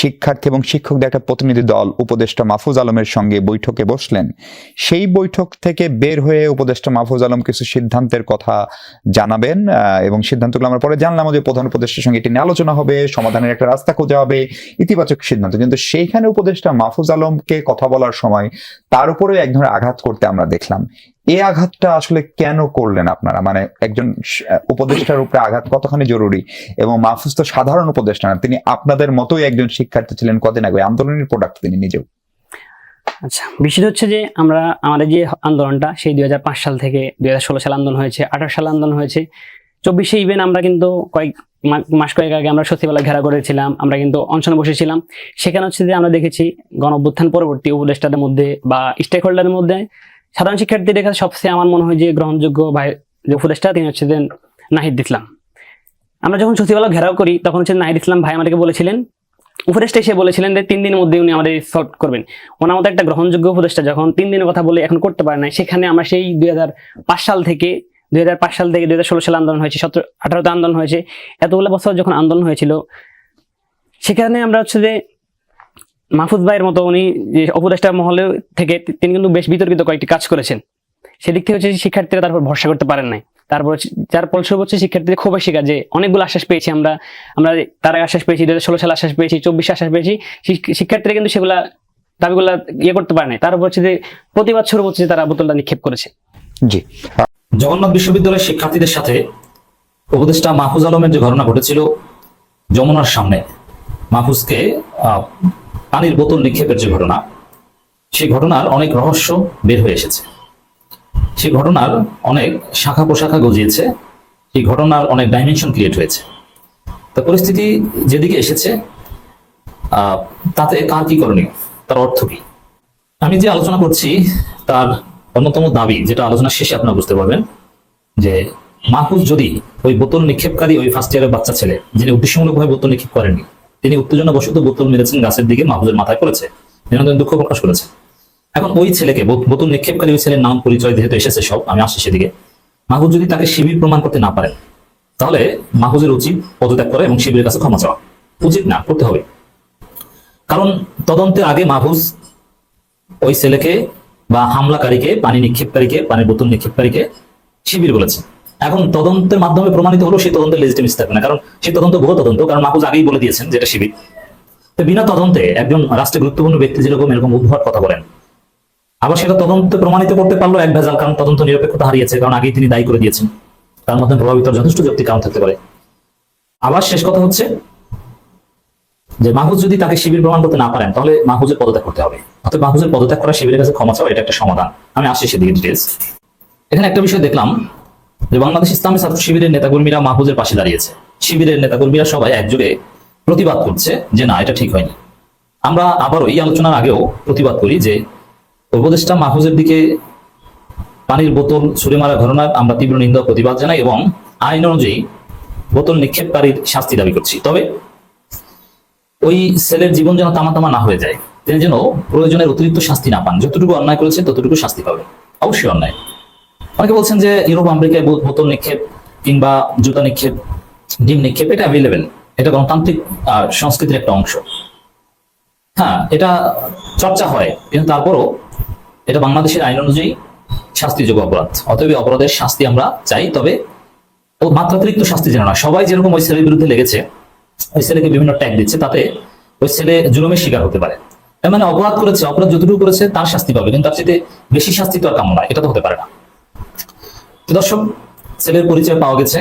শিক্ষার্থী এবং শিক্ষকদের একটা প্রতিনিধি দল উপদেষ্টা মাহফুজ আলমের সঙ্গে বৈঠকে বসলেন। সেই বৈঠক থেকে বের হয়ে উপদেষ্টা মাহফুজ আলম কিছু সিদ্ধান্তের কথা জানাবেন এবং সিদ্ধান্তগুলো আমরা পরে জানলাম যে প্রধান উপদেষ্টার সঙ্গে এটি নিয়ে আলোচনা হবে, সমাধানের একটা রাস্তা খোঁজা হবে, ইতিবাচক সিদ্ধান্ত। কিন্তু সেইখানে উপদেষ্টা মাহফুজ আলমকে কথা বলার সময় তার উপরেও এক ধরনের আঘাত করতে আমরা দেখলাম। এই আঘাতটা আসলে কেন করলেন আপনারা? মানে একজন উপদেষ্টার উপরে আঘাত কতখানি জরুরি? এবং মাহফুজ তো সাধারণ উপদেষ্টা না, তিনি আপনাদের মতোই একজন শিক্ষার্থী ছিলেন কদিন আগে, আন্দোলনের প্রোডাক্ট তিনি নিজেও। আচ্ছা বিষয়টা হচ্ছে যে আমরা, আমাদের যে আন্দোলনটা, সেই দুই হাজার পাঁচ সাল থেকে দুই হাজার ষোলো সাল আন্দোলন হয়েছে আঠারো সাল আন্দোলন হয়েছে। চব্বিশে ইভেন আমরা কিন্তু কয়েক মাস কয়েক আগে আমরা সত্যিবেলা ঘেরা করেছিলাম, আমরা কিন্তু অনশনে বসেছিলাম। সেখানে হচ্ছে যে আমরা দেখেছি গণ পরবর্তী উপদেষ্টাদের মধ্যে বা স্টেক হোল্ডারের মধ্যে সাধারণ শিক্ষার্থীদের কাছে সবচেয়ে আমার মনে হয় যে গ্রহণযোগ্য ভাই যে উপদেষ্টা, তিনি হচ্ছে যে নাহিদ ইসলাম। আমরা যখন সত্যিবেলা ঘেরাও করি, তখন হচ্ছে নাহিদ ইসলাম ভাই আমাদেরকে বলেছিলেন, উপদেষ্টা এসে বলেছিলেন যে তিন দিনের মধ্যে উনি আমাদের সলভ করবেন। ওনার মতো একটা গ্রহণযোগ্য উপদেষ্টা যখন তিন দিনের কথা বলে এখন করতে পারে না সেখানে আমরা সেই দুই হাজার পাঁচ সাল থেকে, দুই হাজার পাঁচ সাল থেকে দুই হাজার ষোলো সাল আন্দোলন হয়েছে, সতেরো, আঠারোতে আন্দোলন হয়েছে। এতগুলো বছর যখন আন্দোলন হয়েছিল, সেখানে আমরা হচ্ছে যে মাহফুজ ভাইয়ের মতো উনি যে উপদেষ্টা মহলে থেকে তিনি কিন্তু বেশ বিতর্কিত কয়েকটি কাজ করেছেন। সেদিক থেকে হচ্ছে শিক্ষার্থীরা তারপর ভরসা করতে পারেন নাই। তারপর যার ফলস্বরূপ হচ্ছে শিক্ষার্থীদের খুবই শেখা যে অনেকগুলো আশ্বাস পেয়েছি আমরা। আমরা তার আগে আশ্বাস পেয়েছি দু হাজার ষোলো সালে আশ্বাস পেয়েছি চব্বিশে আশ্বাস পেয়েছি। শিক- শিক্ষার্থীরা কিন্তু সেগুলা দাবিগুলা ইয়ে করতে পারে নাই। তারপর হচ্ছে যে প্রতিবাদ স্বরূপ হচ্ছে তারা বোতলটা নিক্ষেপ করেছে। জি। জগন্নাথ বিশ্ববিদ্যালয়ের শিক্ষার্থীদের সাথে উপদেষ্টা মাহফুজ আলমের যে ঘটনা ঘটেছিল যমুনার সামনে মাহফুজকে আহ, পানির বোতল নিক্ষেপের যে ঘটনা সেই ঘটনার অনেক রহস্য বের হয়ে এসেছে। সেই ঘটনার অনেক শাখা প্রশাখা গজিয়েছে সেই ঘটনার অনেক ডাইমেনশন ক্রিয়েট হয়েছে। তা পরিস্থিতি যেদিকে এসেছে তাতে কার কি করণীয়? তার অর্থ কি? আমি যে আলোচনা করছি, তার অন্যতম দাবি, যেটা আলোচনা শেষে আপনারা বুঝতে পারবেন, যে মাহফুজ যদি ওই বোতল নিক্ষেপকারী ওই ফার্স্ট ইয়ারের বাচ্চা ছেলে, যিনি উদ্দেশ্যমূলকভাবে বোতল নিক্ষেপ করেননি তিনি উত্তেজনা বশত বোতল মেরেছেন গাছের দিকে, মাহফুজের মাথায় করেছে বিনোদন দুঃখ প্রকাশ করেছে। এখন ওই ছেলেকে বোতল নিক্ষেপকারী ওই ছেলের নাম, পরিচয় যেহেতু এসেছে সব, আমি আসছি সেদিকে। মাহফুজ যদি তাকে শিবির প্রমাণ করতে না পারেন, তাহলে মাহফুজের উচিত পদত্যাগ করা এবং শিবিরের কাছে ক্ষমা চাওয়া। উচিত না, করতে হবে। কারণ তদন্তের আগে মাহফুজ ওই ছেলেকে বা হামলাকারীকে, পানি নিক্ষেপকারীকে, পানির বোতল নিক্ষেপকারীকে শিবির বলেছে। এখন তদন্তের মাধ্যমে প্রমাণিত হলো সেই তদন্তের লেজিটিমিস থাকবে না। কারণ সেই তদন্ত বহু তদন্ত, কারণ মাহফুজ আগেই বলে দিয়েছেন যেটা শিবির। তো বিনা তদন্তে একজন রাষ্ট্রে গুরুত্বপূর্ণ ব্যক্তি যেরকম এরকম উদ্ভট কথা বলেন, আবার সেটা তদন্তে প্রমাণিত করতে পারল এক ভেজাল, কারণ তদন্ত নিরপেক্ষতা হারিয়েছে, কারণ আগেই তিনি দায়ী করে দিয়েছেন। তার মধ্যে প্রভাবিত যথেষ্ট যৌক্তিক কারণ থাকতে পারে। আবার শেষ কথা হচ্ছে যে মাহফুজ যদি তাকে শিবির প্রমাণ করতে না পারেন, তাহলে মাহফুজের পদত্যাগ করতে হবে। অর্থাৎ মাহফুজের পদত্যাগ করা শিবিরের কাছে ক্ষমা চাওয়া, এটা একটা সমাধান। আমি আসছি সেদিকে ডিটেলস এখানে একটা বিষয় দেখলাম যে বাংলাদেশ ইসলামী ছাত্র শিবিরের নেতাকর্মীরা মাহফুজের পাশে দাঁড়িয়েছে। শিবিরের নেতাকর্মীরা সবাই একযোগে প্রতিবাদ করছে যে, না, এটা ঠিক হয়নি। আমরা আবারও এই আলোচনার আগেও প্রতিবাদ করি যে, উপদেষ্টা মাহফুজের দিকে পানির বোতল ছুড়ে মারা ঘটনার আমরা তীব্র নিন্দা প্রতিবাদ জানাই এবং আইন অনুযায়ী বোতল নিক্ষেপকারীর শাস্তি দাবি করছি। তবে ওই ছেলের জীবন যেন তামা তামা না হয়ে যায়, তিনি যেন প্রয়োজনের অতিরিক্ত শাস্তি না পান। যতটুকু অন্যায় করেছে, ততটুকু শাস্তি পাবে অবশ্যই অন্যায়। অনেকে বলছেন যে ইউরোপ, আমেরিকায় বোত- বোতল নিক্ষেপ কিংবা জুতা নিক্ষেপ, ডিম নিক্ষেপ, এটা অ্যাভেলেবেল এটা গণতান্ত্রিক সংস্কৃতির একটা অংশ। হ্যাঁ এটা চর্চা হয়, কিন্তু তারপরও এটা বাংলাদেশের আইন অনুযায়ী শাস্তিযোগ্য অপরাধ। অতএব অপরাধের শাস্তি আমরা চাই, তবে ও মাত্রাতিরিক্ত শাস্তি যেন না। সবাই যেরকম ওই ছেলের বিরুদ্ধে লেগেছে, ওই ছেলেকে বিভিন্ন ট্যাগ দিচ্ছে, তাতে ওই ছেলে জুলুমের শিকার হতে পারে। তার মানে অপরাধ করেছে, অপরাধ যতটুকু করেছে, তার শাস্তি পাবে, কিন্তু তার সাথে বেশি শাস্তি তো আর কাম্য নয়, এটা তো হতে পারে না। দর্শক ছেলের পরিচয় পাওয়া গেছে।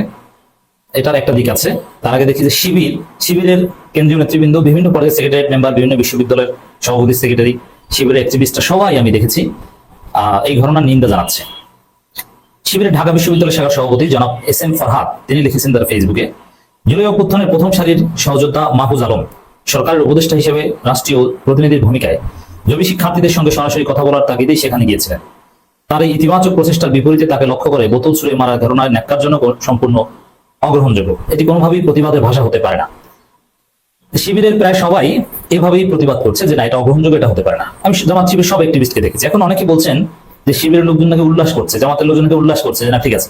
এটার একটা দিক আছে। তার আগে দেখি যে শিবির, শিবিরের কেন্দ্রীয় নেতৃবৃন্দ, বিভিন্ন পর্যায়ের সেক্রেটারিয়েট মেম্বার বিভিন্ন বিশ্ববিদ্যালয়ের সভাপতি সেক্রেটারি শিবিরের অ্যাক্টিভিস্টরা সবাই আমি দেখেছি। এই ঘটনার নিন্দা জানাচ্ছে। শিবিরের ঢাকা বিশ্ববিদ্যালয় শাখার সভাপতি জনাব এস এম ফরহাদ তিনি লিখেছেন তার ফেসবুকে, জুলাই অভ্যুত্থানের প্রথম সারির সহযোদ্ধা মাহফুজ আলম সরকারের উপদেষ্টা হিসেবে রাষ্ট্রীয় প্রতিনিধির ভূমিকায় জমি শিক্ষার্থীদের সঙ্গে সরাসরি কথা বলার তাগিদেই সেখানে গিয়েছিলেন। তার এই ইতিবাচক প্রচেষ্টার বিপরীতে তাকে লক্ষ্য করে বোতল ছুড়ে মারা ঘটনার ন্যাক্কারজনক ও সম্পূর্ণ অগ্রহণযোগ্য। এটি কোনোভাবেই প্রতিবাদের ভাষা হতে পারে না। শিবিরের প্রায় সবাই এভাবেই প্রতিবাদ করছে যে না এটা অগ্রহণযোগ্য এটা হতে পারে না। আমি জামাত শিবির সব অ্যাক্টিভিস্টকে দেখেছি। এখন অনেকে বলছেন যে শিবিরের লোকজন নাকি উল্লাস করছে জামাতের লোকজনকে উল্লাস করছে যে না ঠিক আছে।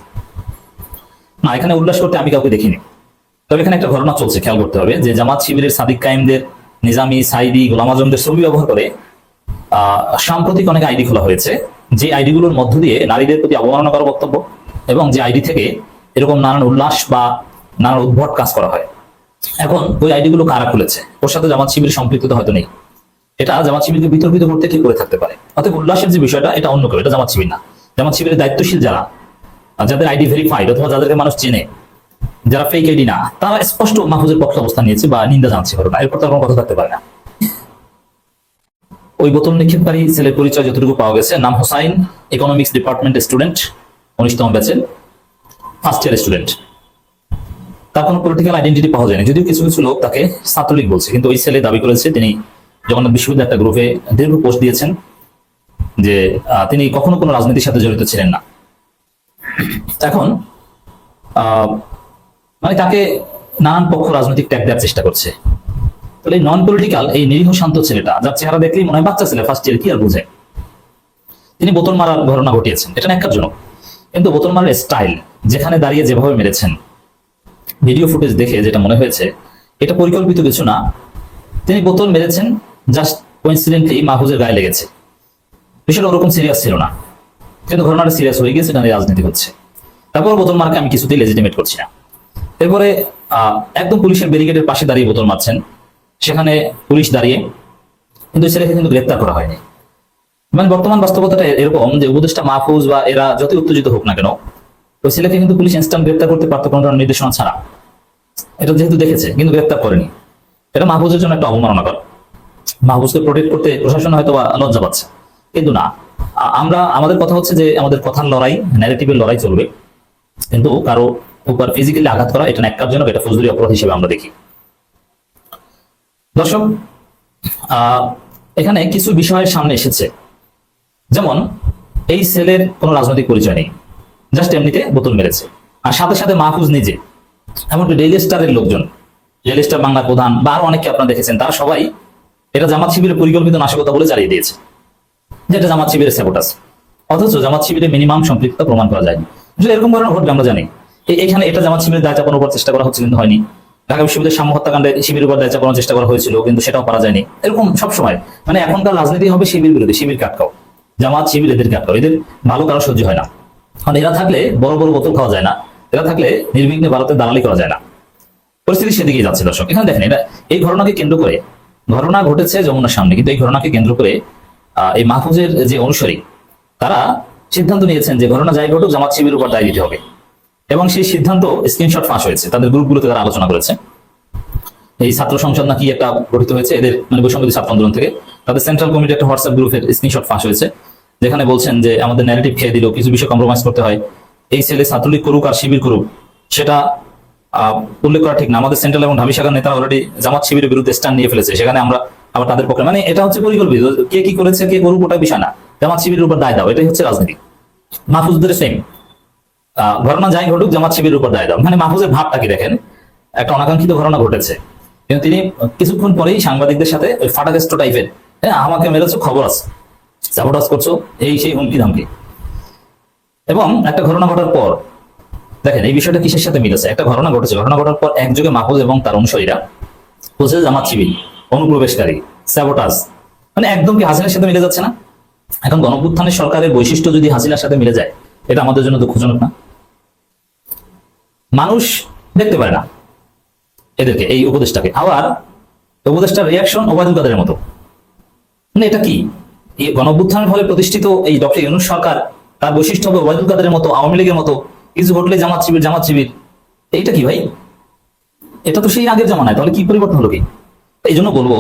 না এখানে উল্লাস করতে আমি কাউকে দেখিনি। তবে এখানে একটা ঘটনা চলছে খেয়াল করতে হবে যে জামাত শিবিরের সাদিক কাইমদের নিজামি সাইদি গোলাম আজমদের ছবি ব্যবহার করে আহ, সাম্প্রতিক অনেক আইডি খোলা হয়েছে। যে আইডিগুলোর মধ্য দিয়ে নারীদের প্রতি অবমাননা অবমাননাকর বক্তব্য এবং যে আইডি থেকে এরকম নানান উল্লাস বা নানান উদ্ভট কাজ করা হয়। এখন ওই আইডিগুলো কারা খুলেছে? ওর সাথে জামাত শিবির সম্পৃক্ততা হয়তো নেই। এটা জামাত শিবিরকে বিতর্কিত করতে ঠিক করে থাকতে পারে? অতএব উল্লাসের যে বিষয়টা, এটা অন্য কেউ, এটা জামাত শিবির না। জামাত শিবিরের দায়িত্বশীল যারা যাদের আইডি ভেরিফাইড অথবা যাদেরকে মানুষ চেনে, যারা ফেক আইডি না, তারা স্পষ্ট মাহফুজের পক্ষে অবস্থান নিয়েছে বা নিন্দা জানাচ্ছে ঘটনা। এরপর তার কোনো কথা থাকতে পারে না। ওই বোতল নিক্ষেপকারী ছেলের পরিচয় যতটুকু পাওয়া গেছে। নাম হোসাইন ইকোনমিক্স ডিপার্টমেন্টের স্টুডেন্ট উনিশতম ব্যাচের ফার্স্ট ইয়ার স্টুডেন্ট তার কোনো পলিটিক্যাল আইডেন্টিটি পাওয়া যায়নি, যদিও কিছু কিছু লোক তাকে ছাত্রলীগ বলছে, কিন্তু ওই ছেলে দাবি করেছে তিনি জগন্নাথ বিশ্ববিদ্যালয় একটা গ্রুপে দীর্ঘ পোস্ট দিয়েছেন যে তিনি কখনো কোনো রাজনীতির সাথে জড়িত ছিলেন না। এখন মানে তাকে নানান পক্ষ রাজনৈতিক ট্যাগ দেওয়ার চেষ্টা করছে। তাহলে নন পলিটিক্যাল এই নিরীহ শান্ত ছেলেটা, যার চেহারা দেখলেই মনে হয় বাচ্চা ছেলে ফার্স্ট ইয়ার কি আর বুঝে? তিনি বোতল মারার ঘটনা ঘটিয়েছেন, এটা ন্যাক্কারজনক কিন্তু বোতল মারার স্টাইল যেখানে দাঁড়িয়ে যেভাবে মেরেছেন ভিডিও ফুটেজ দেখে যেটা মনে হয়েছে, এটা পরিকল্পিত কিছু না। তিনি বোতল মেরেছেন জাস্ট কোইন্সিডেন্টলি মাহফুজের গায়ে লেগেছে। বিষয়টা ওরকম সিরিয়াস ছিল না। কিন্তু ঘটনাটা সিরিয়াস হয়ে গেছে এটা নিয়ে রাজনীতি হচ্ছে। তারপর বোতল মারকে আমি কিছুতেই লেজিটিমেট করছি না। এরপরে একদম পুলিশের ব্যারিকেডের পাশে দাঁড়িয়ে বোতল মারছেন। সেখানে পুলিশ দাঁড়িয়ে কিন্তু ছেলেকে কিন্তু গ্রেপ্তার করা হয়নি। মানে বর্তমান বাস্তবতাটা এরকম যে উপদেষ্টা মাহফুজ বা এরা যত উত্তেজিত হোক না কেন, ওই ছেলেকে কিন্তু পুলিশ ইনস্ট্যান্ট গ্রেপ্তার করতে পারতো কোনো নির্দেশনা ছাড়া। এটা যেহেতু দেখেছে, কিন্তু গ্রেপ্তার করেনি। এটা মাহফুজের জন্য একটা অবমাননাকর। মাহফুজকে প্রোটেক্ট করতে প্রশাসন হয়তো বা লজ্জা পাচ্ছে। কিন্তু না আমরা, আমাদের কথা হচ্ছে যে আমাদের কথার লড়াই ন্যারেটিভের লড়াই চলবে। কিন্তু কারও উপর ফিজিক্যালি আঘাত করা এটা ন্যাক্কারজনক, এটা ফৌজদারি অপরাধ হিসেবে আমরা দেখি। দর্শক এখানে কিছু বিষয়ের সামনে এসেছে। যেমন, এই সেলের কোনো রাজনৈতিক পরিচয় নেই। জাস্ট এমনিতে বোতল মেরেছে। আর সাথে সাথে মাহফুজ নিজে, এমনকি ডেইলি স্টারের লোকজন, ডেইলি স্টার বাংলার প্রধান বা আরও অনেকে আপনারা দেখেছেন, তারা সবাই এটা জামাত শিবিরের পরিকল্পিত নাশকতা বলে চালিয়ে দিয়েছে যেটা জামাত শিবিরের স্যাবোটাস অথচ জামাত শিবিরের মিনিমাম সম্পৃক্ততা প্রমাণ করা যায়নি। আসলে এরকম ঘটনা ঘটবে, আমরা জানি। এখানে এটা জামাত শিবিরের দায় চাপানোর চেষ্টা করা হচ্ছে কিন্তু হয়নি। ঢাকা বিশ্ববিদ্যালয়ের সাম্য হত্যাকাণ্ডে শিবিরের উপর দায় চাপানোর চেষ্টা করা হয়েছিল, কিন্তু সেটাও পারা যায়নি। এরকম সবসময়। মানে এখনকার রাজনীতি হবে শিবির বিরোধী, শিবির কাটকাও জামাত, শিবির এদের কাটকাও এদের ভালো কারও সহ্য হয় না। কারণ এরা থাকলে বড় বড় বোতল খাওয়া যায় না। এরা থাকলে নির্বিঘ্নে ভারতের দালালি করা যায় না। পরিস্থিতি সেদিকে যাচ্ছে, দর্শক। এখানে দেখেন, এটা এই ঘটনাকে কেন্দ্র করে ঘটনা ঘটেছে যমুনার সামনে, কিন্তু এই ঘটনাকে কেন্দ্র করে এই মাহফুজের যে অনুসারী, তারা সিদ্ধান্ত নিয়েছেন যে ঘটনা যাই ঘটুক, জামাত শিবির উপর দায় দিতে হবে। এবং সেই সিদ্ধান্ত স্ক্রিনশট ফাঁস হয়েছে। তাদের গ্রুপগুলোতে তারা আলোচনা করেছে। এই ছাত্র সংসদ নাকি একটা গঠিত হয়েছে, এদের মানে বৈষম্য ছাত্র আন্দোলন থেকে। তাদের সেন্ট্রাল কমিটি একটা হোয়াটসঅ্যাপ গ্রুপের স্ক্রিনশট ফাঁস হয়েছে, যেখানে বলছেন যে, আমাদের ন্যারেটিভ খেয়ে দিল, কিছু বিষয় কম্প্রোমাইজ করতে হয়। এই ছেলে ছাত্রলীগ করুক আর শিবির করুক, সেটা উল্লেখ করা ঠিক না। আমাদের সেন্ট্রাল এবং ঢাবি শাখার নেতারা অলরেডি জামাত শিবিরের বিরুদ্ধে স্ট্যান্ড নিয়ে ফেলেছে। সেখানে আমরা, আবার তাদের পক্ষে মানে এটা হচ্ছে পরিকল্পিত। কে কি করেছে, কে করুক ওটা বিষয় না। জামাত শিবিরের উপর দায় দাও, এটাই হচ্ছে রাজনীতি। মাহফুজদের সেম ঘটনা যাই ঘটুক, জামাত শিবিরের উপর দায় দাও। মানে মাহফুজের ভাবটা কি দেখেন? একটা অনাকাঙ্ক্ষিত ঘটনা ঘটেছে। কিন্তু তিনি কিছুক্ষণ পরেই সাংবাদিকদের সাথে ওই ফাটাকেস্ট টাইপের হ্যাঁ আমাকে মেরেছো, খবর আছে। সাবোটাস করছ, এই সেই হুমকি ধামকি। এবং একটা ঘটনা ঘটার পর, দেখেন, এই বিষয়টা কিসের সাথে মিলেছে একটা ঘটনা ঘটেছে। ঘটনা ঘটার পর একযোগে মাহফুজ এবং তার অনুসারীরা বলছে জামাত শিবির, অনুপ্রবেশকারী স্যাবোটাস মানে একদম কি হাসিনার সাথে মিলে যাচ্ছে না? এখন গণপুত্থানের সরকারের বৈশিষ্ট্য যদি হাসিনার সাথে মিলে যায়, এটা আমাদের জন্য দুঃখজনক না? মানুষ দেখতে পারে না। এদেরকে, এই উপদেশটাকে আবার উপদেশটার রিয়াকশন ওবায়দুল কাদের মতো। মানে এটা কি? এই গণঅভ্যুত্থানের ফলে প্রতিষ্ঠিত এই ডক্টর ইউনুস সরকার, তার বৈশিষ্ট্য হবে ওবায়দুল কাদের মতো, আওয়ামী লীগের মতো, কিছু ঘটলে জামাত শিবির জামাত শিবির। এইটা কি ভাই? এটা তো সেই আগের জামানায়, তাহলে কি পরিবর্তন হলো কি? এই জন্য বলব